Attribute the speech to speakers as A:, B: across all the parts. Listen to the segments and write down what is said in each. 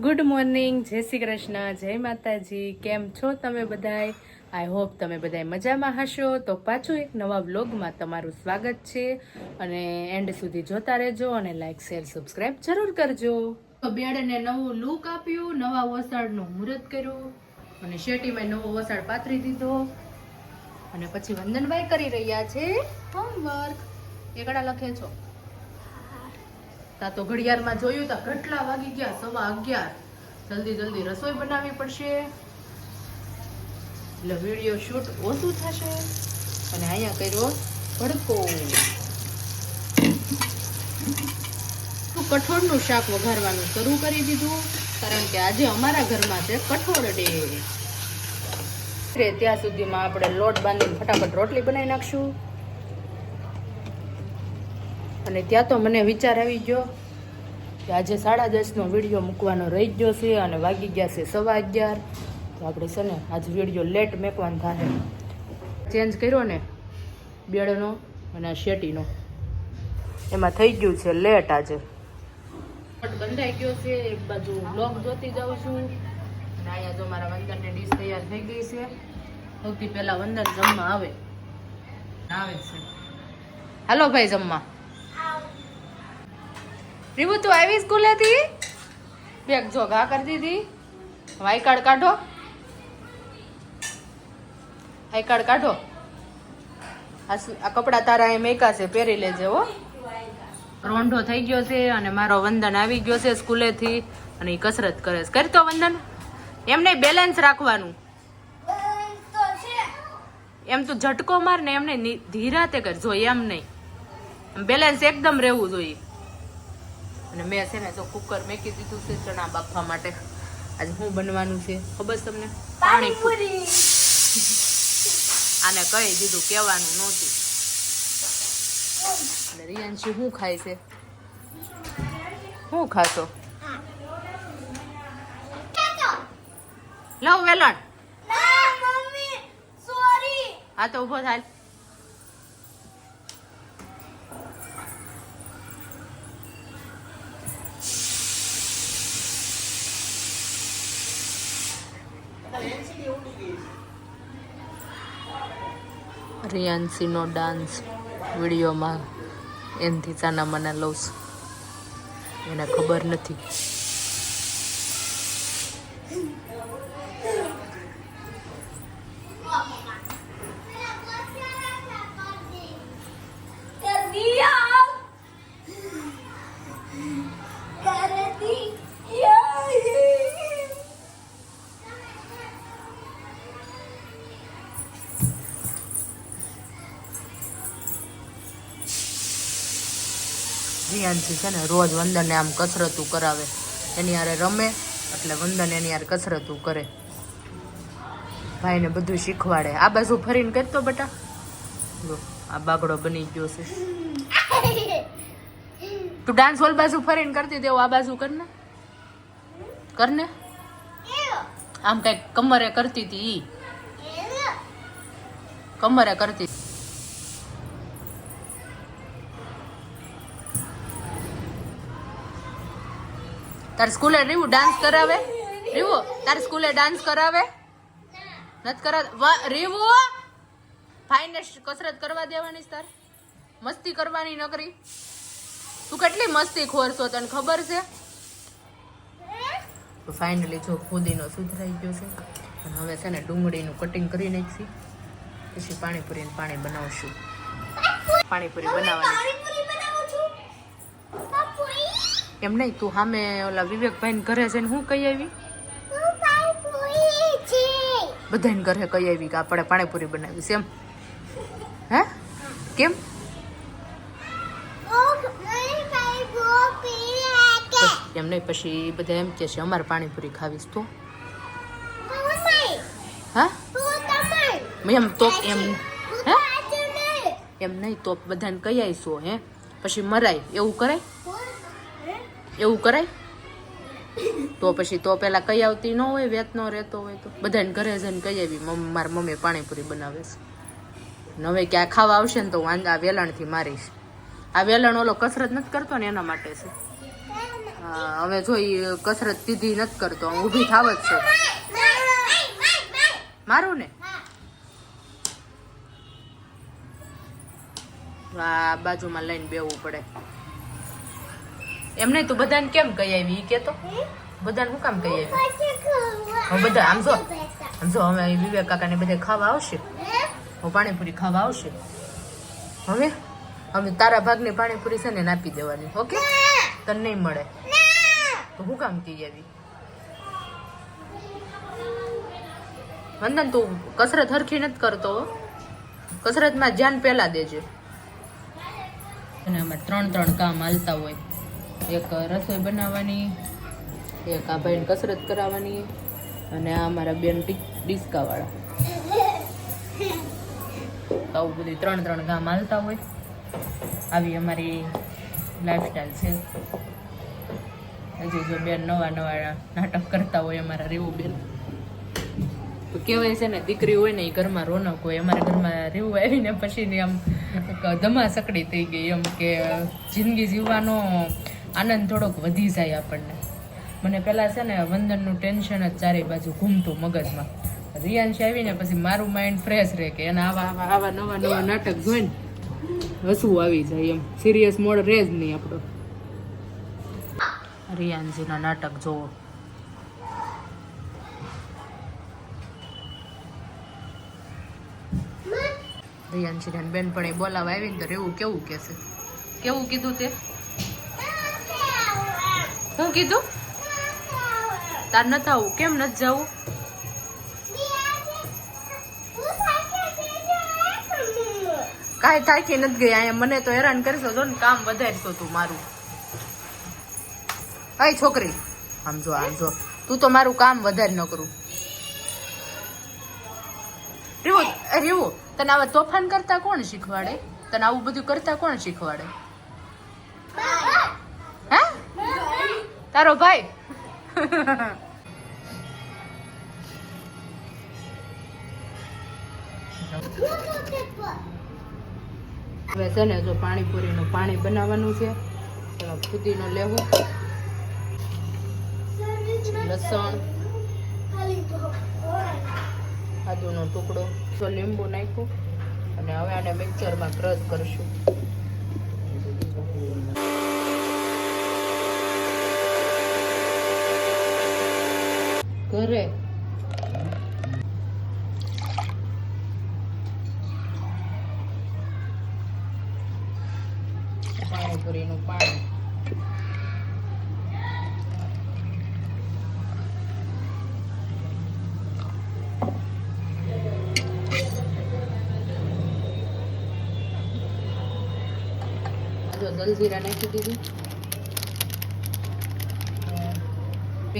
A: Good morning જય શ્રી કૃષ્ણ, જય માતાજી, કેમ છો તમે બધાય? આઈ હોપ તમે બધાય મજામાં હશો. તો પાછું એક નવા વ્લોગમાં તમારું સ્વાગત છે. અને એન્ડ સુધી જોતા રહેજો અને લાઇક શેર સબસ્ક્રાઇબ જરૂર કરજો. બેડને નવું લુક આપ્યું, નવા વસાડનું મુહૂર્ત કર્યું. અને શેટીમાં નવો વસાડ પાથરી દીધો. અને પછી વંદનભાઈ કરી રહ્યા છે હોમવર્ક એકડા લખે છો. તા તો ઘડિયાળમાં જોયું તા, ઘટલા વાગી ગયા, સવા અગિયાર. જલ્દી જલ્દી રસોઈ બનાવવી પડશે. એટલે વીડિયો શૂટ ઓછું થશે. અને અહીંયા કર્યો ભડકો. તો કઠોળનું શાક વઘારવાનું શરૂ કરી દીધું, કારણ કે આજે અમારા ઘરમાં છે કઠોળ ડે. ત્યાં સુધીમાં આપણે લોટ બાંધીને ફટાફટ રોટલી બનાવી નાખશું. અને ત્યાં તો મને વિચાર આવી ગયો કે આજે સાડા દસનો વીડિયો મૂકવાનો રહી ગયો છે અને વાગી ગયા છે સવા અગિયાર. તો આપણે છે ને આજ વીડિયો લેટ મેકવાનો થાય ચેન્જ કર્યો ને બેડનો અને શેટીનો. એમાં થઈ ગયું છે લેટ આજે. બંધાઈ ગયો છે, એક બાજુ બ્લોગ જોતી જાઉં છું. અને અહીંયા જો મારા વંદનની ડીશ તૈયાર થઈ ગઈ છે. સૌથી પહેલાં વંદન જમવા આવે. આવે છે. હાલો ભાઈ જમવા. રીબુ, તું આવી સ્કૂલેથી? બેગ જો ઘા કરી દીધી. વાઈ કાર્ડ કાઢો. આઈ કાર્ડ કાઢો. આ કપડાં તારા એ મેકા છે, પહેરી લેજે, હો. રોંઢો થઈ ગયો છે અને મારો વંદન આવી ગયો છે સ્કૂલેથી અને એ કસરત કરે છે. કરતો વંદન? એમ નહીં બેલેન્સ રાખવાનું. એમ તું ઝટકો માર ને એમને ધીરાતે કર. જો એમ નહીં. બેલેન્સ એકદમ રહેવું જોઈએ. અને મેં છે ને તો કુકર મેકી દીધું છે ચણા બાફવા માટે. આજે શું બનવાનું છે? ખબર તમને? પાણીપુરી. આને કહી દીધું કહેવાનું નહોતું. અને રિયાંશી શું ખાય છે? શું ખાશો? લવ વેલણ. હા તો ઊભો થાય. રિયાન્સીનો ડાન્સ વિડીયોમાં એનથી ચાના મને લઉં છું. એને ખબર નથી. રિયાન્સી છે ને રોજ વંદનને આમ કસરતું કરાવે. એની હારે રમે એટલે વંદન એની હારે કસરતું કરે. ભાઈને બધું શીખવાડે. આ બાજુ ફરીને કરતો બેટા. આ બાગડો બની ગયો છે. તું ડાન્સ હોલ બાજુ ફરીને કરતી તેવું આ બાજુ કરને. કરને? આમ કંઈક કમરે કરતી હતી કમરે કરતી. તાર સ્કૂલે રીવું? ડાન્સ કરાવે? રીવું? તારે સ્કૂલે ડાન્સ કરાવે? નથી કરાવ રીવો? ભાઈને કસરત કરવા દેવાની તાર? મસ્તી કરવાની નકરી? તું કેટલી મસ્તી ખોર છો તને ખબર છે? તો ફાઇનલી જો ખુદીનો સુધરાઈ ગયો છે. અને હવે છે ને ડુંગળીનું કટિંગ કરી નાખી પછી પાણીપુરીને પાણી બનાવશું. પાણીપુરી બનાવવાની. એમ નહીં તું સામે ઓલા વિવેકભાઈ ઘરે જઈને હું કહી આવી? બધાને ઘરે કહી આવી કે આપણે પાણીપુરી બનાવી છે એમ? હે? કેમ? એમ નહીં પછી બધા એમ કે છે અમારે પાણીપુરી ખાવીશ તો. હા? એમ તો એમ હે? એમ નહીં તો બધાને કહી આવીશું હે? પછી મરાય એવું કરાય? એવું કરાય? તો પછી તો પેલા કઈ આવતી ન હોય, વેત ન રહેતો હોય તો. બધાને ઘરે જઈને કહી આવી મમ્મી મારી મમ્મી પાણીપુરી બનાવે છે. નવે હવે કે ખાવા આવશે ને તો આ વેલણથી મારીશ. આ વેલણ ઓલો કસરત નથી કરતો ને એના માટે છે. હવે જો એ કસરત સીધી નથી કરતો ઊભી થાવ જ છે. મારું ને? આ બાજુમાં લઈને બેવું પડે. એમ નહીં તું બધાને કેમ કહી આવી? એ કેતો? બધાને હું કામ કહી આવી? હવે બધા આમ જો. આમ જો હવે વિવેક કાકાને બધે ખાવા આવશે? હું? પાણીપુરી ખાવા આવશે? હવે? હવે તારા ભાગની પાણીપુરી છે ને નાપી દેવાની ઓકે? તને નહીં મળે. તો હું કામ કહી આવી? વંદન તું કસરત હરખી નથી કરતો કસરતમાં ધ્યાન પહેલાં દેજે. અને આમાં ત્રણ ત્રણ કામ હાલતા હોય. એક રસોઈ બનાવવાની, એક આ ભાઈને કસરત કરાવવાની અને આ અમારા બેન ડિસ્કાવાળા. આવું બધી ત્રણ ત્રણ ગામ હાલતા હોય. આવી અમારી લાઈફસ્ટાઈલ છે. હજી જો બેન નવા નવા નાટક કરતા હોય અમારા રેવું બેન. કહેવાય છે ને, દીકરી હોય ને એ ઘરમાં રોનક હોય. અમારા ઘરમાં રેવું આવીને પછી આમ એક ધમાસકડી થઈ ગઈ. એમ કે જિંદગી જીવવાનો આનંદ થોડોક વધી જાય આપણને. મને પહેલાં છે ને વંદનનું ટેન્શન જ ચારે બાજુ ઘૂમતું મગજમાં. રિયાંશ આવીને પછી મારું માઇન્ડ ફ્રેશ રહે કે એના આવા આવા આવા નવા નવા નાટક જોઈને હસવું આવી જાય એમ. સિરિયસ મોડ રહે જ નહીં આપણો. રિયાનજીના નાટક જોવો. રિયાનજીને બેનપણી બોલાવા આવીને તો રેવું કેવું કહેશે કેવું કીધું તે? શું કીધું? તાર નથી આવું. કેમ નથી જવું? કાંઈ થાકી નથી ગઈ. અહીંયા મને તો હેરાન કરીશો જો ને કામ વધારશો તું મારું. અહીં છોકરી. આમ જો આમ જો. તું તો મારું કામ વધારે ન કરું. રીવું રીવું, તને આવા તોફાન કરતા કોણ શીખવાડે? તને આવું બધું કરતા કોણ શીખવાડે? તારો ભાઈ. હવે છે ને જો પાણીપુરીનું પાણી બનાવવાનું છે એમાં ફુદીનો લેવો લસણ, આદુનો ટુકડો લીંબુ નાખ્યું, અને હવે આને મિક્સરમાં ક્રશ કરશું. ઘરે. પાણીપુરીનું પાણી. જલજીરા નાખી દીધું.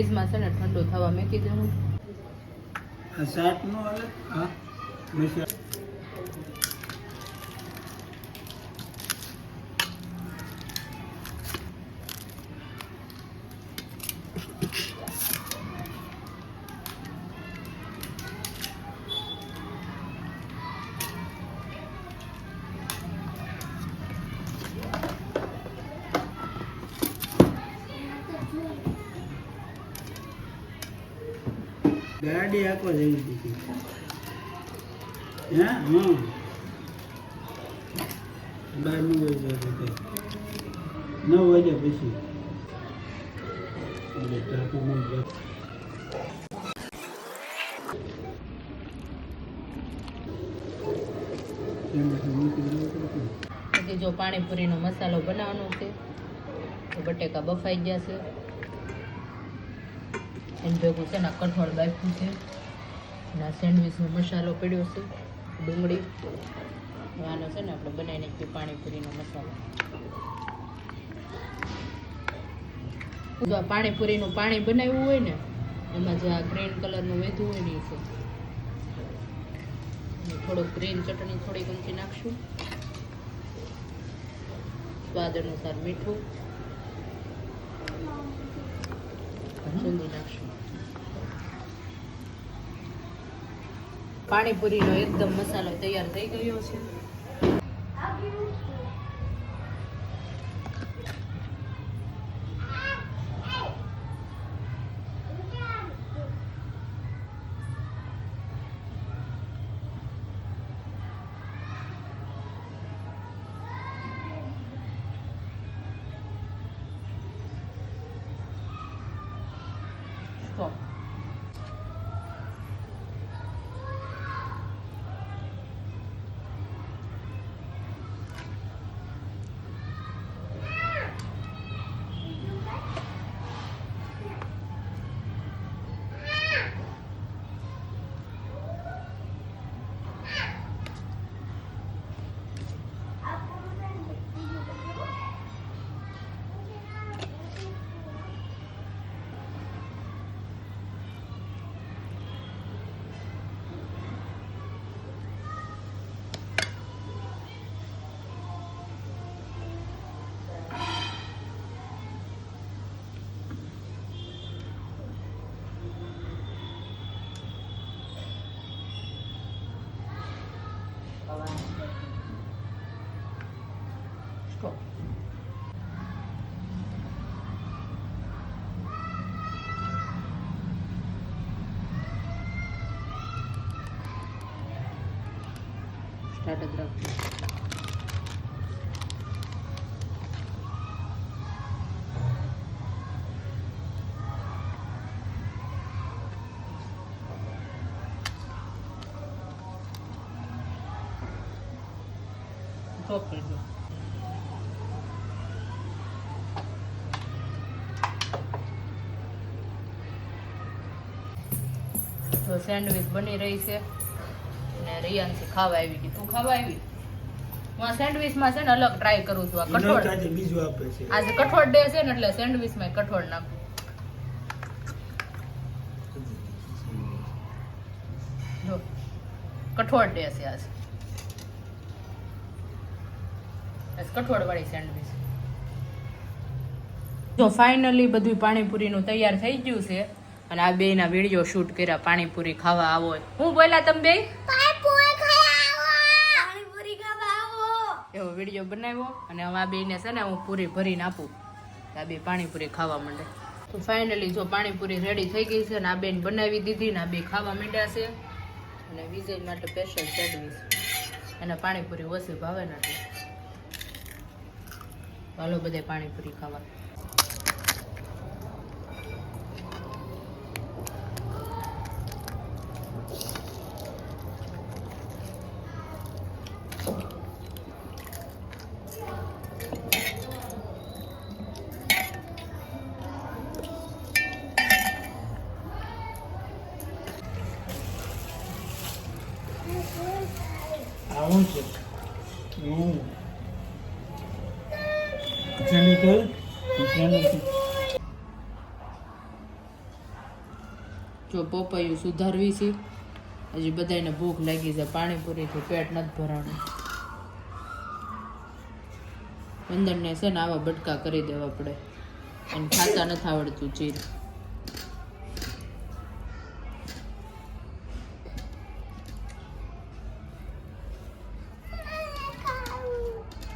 A: ફ્રીજમાં છે ને ઠંડુ થવા મેં કીધું.
B: હું શાક નો અલગ હા. ગાડી આખો જેવી દીધી હા? બાર નવ વાગ્યા નવ વાગ્યા પછી
A: જો પાણીપુરીનો મસાલો બનાવવાનો છે, તો બટેકા બફાઈ ગયા છે. એની ભેગું છે ને કઠોળ બાફ્યું છે. અને સેન્ડવીચનો મસાલો પડ્યો છે, ડુંગળી. આનો છે ને આપણે બનાવી નાખીએ પાણીપુરીનો મસાલો. જો આ પાણીપુરીનું પાણી બનાવ્યું હોય ને, એમાં જે આ ગ્રીન કલરનું વેધું હોય ને એ છે. થોડુંક ગ્રીન ચટણી થોડી ગમતી નાખશું. સ્વાદ અનુસાર મીઠું. ચૂંદી નાખશું. પાણીપુરીનો એકદમ મસાલો તૈયાર થઈ ગયો છે તો સ્ટોપ સ્ટાર્ટ જ તો સેન્ડવિચ બની રહી છે. અને રિયાન્સી ખાવા આવી તું ખાવા આવી? હું સેન્ડવિચમાં છે ને અલગ ટ્રાય કરું છું. આ કઠોળ.
B: બીજું આપે છે.
A: આજે કઠોળ ડે છે ને એટલે સેન્ડવિચમાં કઠોળ નાખું. જો કઠોળ ડે છે આજ. આજ કઠોળ વાળી સેન્ડવિચ. જો ફાઇનલી બધું પાણીપુરીનું તૈયાર થઈ ગયું છે. અને આ બેના વીડિયો શૂટ કર્યા પાણીપુરી ખાવા આવો હું બોલ્યા તમે બે એવો વીડિયો બનાવ્યો અને હવે આ બેને છે ને હું પૂરી ભરીને આપું આ બે પાણીપુરી ખાવા માંડે. તો ફાઇનલી જો પાણીપુરી રેડી થઈ ગઈ છે અને આ બેન બનાવી દીધી ને આ બે ખાવા માંડ્યા છે. અને વિજય માટે સ્પેશિયલ સેન્ડવીચ અને પાણીપુરી ઓછી ભાવે નથી. હાલો બધે પાણીપુરી ખાવા. પપૈયું સુધારવી છે. હજી બધાને ભૂખ લાગી છે. પાણીપુરીથી પેટ નથી ભરાણું. વંદનને છે ને આવા બટકા કરી દેવા પડે. અને ખાતા નથી આવડતું ચીર.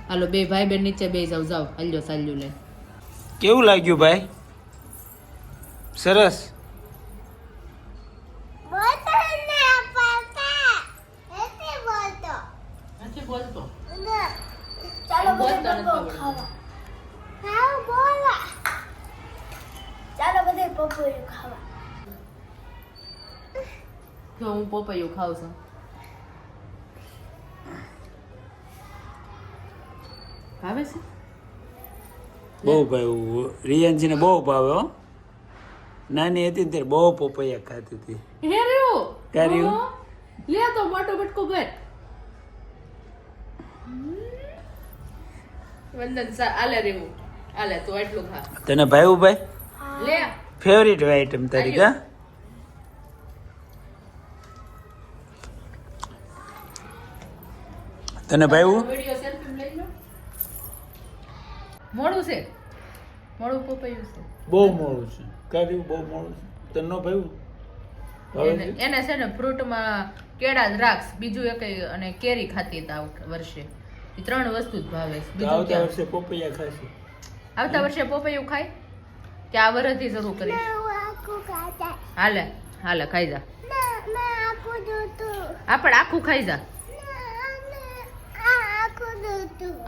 A: હાલો, બે ભાઈ બેન નીચે બે જાવ જાવ હાલ્યો, સાલ્યું લઈ.
B: કેવું લાગ્યું ભાઈ? સરસ
A: નથી બોલતો
C: ચાલો
A: બોલતા
C: બધે
A: નથી
C: પપ્પો
A: આવડતું.
C: ખાવા હા બોલા ચાલો બધે પપ્પોયું ખાવા
A: જો હું પોપૈયું ખાઉં છું ભાવે છે
B: બહુ ભાઈ રિયાન્સીને બહુ ભાવે હો નાની હતી ત્યારે બહુ પોપૈયા ખાતી હતી
A: હે રહ્યો
B: કર્યું?
A: હા. લે તો મોટો બટકો ભર વંદન સા આલે રેવું આલે તો એટલું ખા
B: તને ભાઈ ભાઈ
A: લે
B: ફેવરિટ આઈટમ તારી કા તને
A: લો. મોડું છે. મોડું પપૈયું છે.
B: બહુ મોડું છે. કર્યું બહુ મોડું છે. તને ભાઈ
A: એને એને છે ને ફ્રૂટમાં કેળા દ્રાક્ષ બીજું એક અને કેરી ખાતી હતા વર્ષે. એ ત્રણ વસ્તુ જ ભાવે છે. બીજું
B: આવતા વર્ષે પપૈયા ખાશે
A: આવતા વર્ષે પપૈયું ખાય? કે આ વર્ષથી શરૂ કરીશ?
C: ખાતા
A: હાલે હાલે ખાઈ જા. આપણે આખું ખાઈ જા.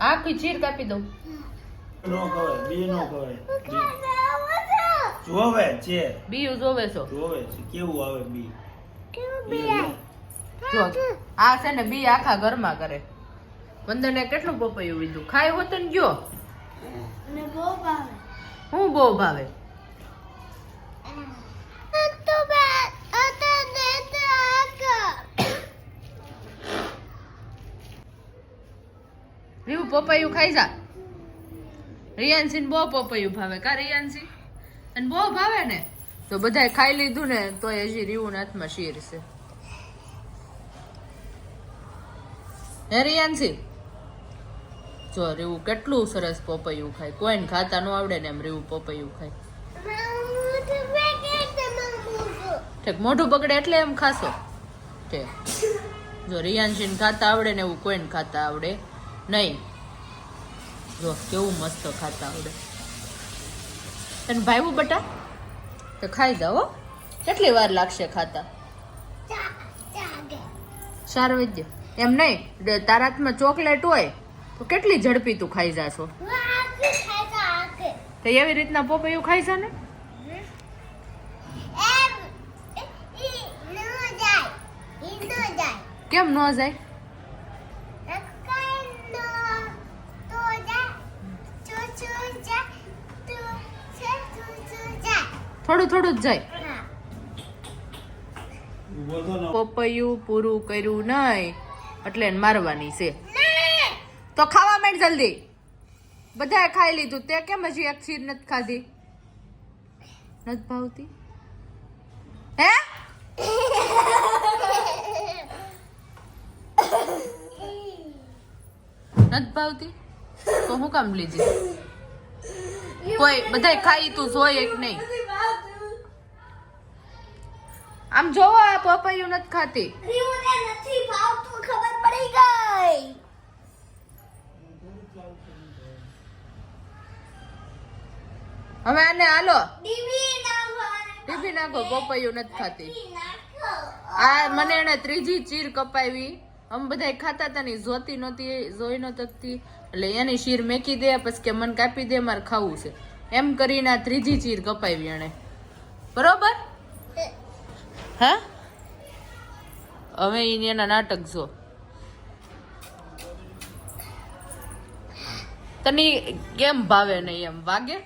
C: આખું
A: ચીર કાપી દઉં.
B: નો ખવાય બે નો ખવાય. જોવે છે.
A: બી જોવે છો.
B: જોવે છે. કેવું આવે બી?
A: જો આ છે ને બી આખા ઘરમાં કરે. વંદને કેટલું પપૈયું લીધું? ખાય હોત ને ગયો? હું બહુ ભાવે
C: તો બે અતો દે તો આકા
A: રીવું પપૈયું ખાઈ જા. રિયાન્સી ને બહુ પપૈયું ભાવે. કા રિયાન્સી અને બહુ ભાવે ને? તો બધાય ખાઈ લીધું ને તો હજી રીવું હાથમાં શીર છે. હે રિયાન્સી જો રીવું કેટલું સરસ પપૈયું ખાય. કોઈને ખાતા ન આવડે ને એમ રીવું પપૈયું ખાય. ઠીક, મોઢું પકડે એટલે એમ ખાશો. ઠીક. જો રિયાન્શીને ખાતા આવડે ને એવું કોઈને ખાતા આવડે. નહીં. જો કેવું મસ્ત ખાતા આવડે. તને ભાઈવું બટા તો ખાઈ જાઓ હો. કેટલી વાર લાગશે ખાતા? ચાર વાગ્યે એમ નહીં તારા હાથમાં ચોકલેટ હોય તો કેટલી ઝડપી તું ખાઈ જાશો. તો એવી રીતના પોપૈયું ખાઈ જા ને. કેમ ન જાય
C: અકાઈ નો તો જાય ચો ચો જાય તો છે ચો ચો જાય
A: થોડું થોડું જ જાય. પપૈયું પૂરું કર્યું નહીં એટલે મારવાની છે. તો ખાવા માંડ જલ્દી. બધાએ ખાઈ લીધું. તે કેમ હજી એક ખીર નથી ખાધી? નથી ભાવતી? હે? નથી ભાવતી? તો હું કામ લીધી? કોઈ બધાય ખાઈ તું જોઈ એક નહીં? આમ જોવો આ પપૈયું નથી ખાતી.
C: રીવને નથી ભાવતું ખબર પડી ગઈ.
A: હવે આને હાલો. ટીપી નાખો પપૈયું નથી ખાતી. આ મને એને ત્રીજી ચીર કપાવી. અમે બધા ખાતા હતા ને જોતી નહોતી જોઈ તકતી એટલે એની શીર મેકી દે પછી કે મન કાપી દે મારે ખાવું છે. એમ કરીને આ ત્રીજી ચીર કપાવી એને બરોબર? હા? ઈ એના નાટક જો તને કેમ ભાવે નહીં એમ? વાગે?